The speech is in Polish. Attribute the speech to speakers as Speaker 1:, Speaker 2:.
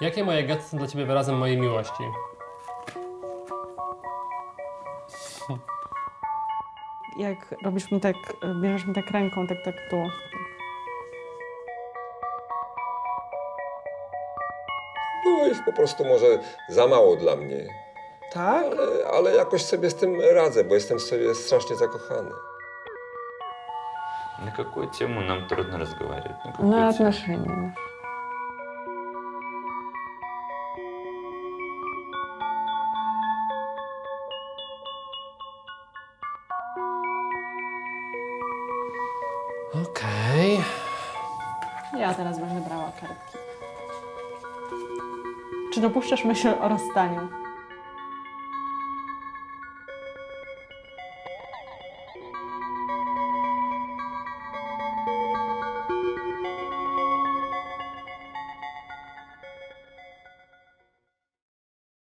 Speaker 1: Jakie moje gesty są dla ciebie wyrazem mojej miłości?
Speaker 2: Jak robisz mi tak, bierzesz mi tak ręką, tak, tak tu.
Speaker 3: No jest po prostu może za mało dla mnie.
Speaker 2: Tak?
Speaker 3: Ale, ale jakoś sobie z tym radzę, bo jestem w sobie strasznie zakochany.
Speaker 4: На какую тему нам трудно разговаривать? На какую
Speaker 2: Na
Speaker 4: тему?
Speaker 2: отношения.
Speaker 1: Okej.
Speaker 2: Ja teraz będę brała kartki. Czy dopuszczasz myśl o rozstaniu?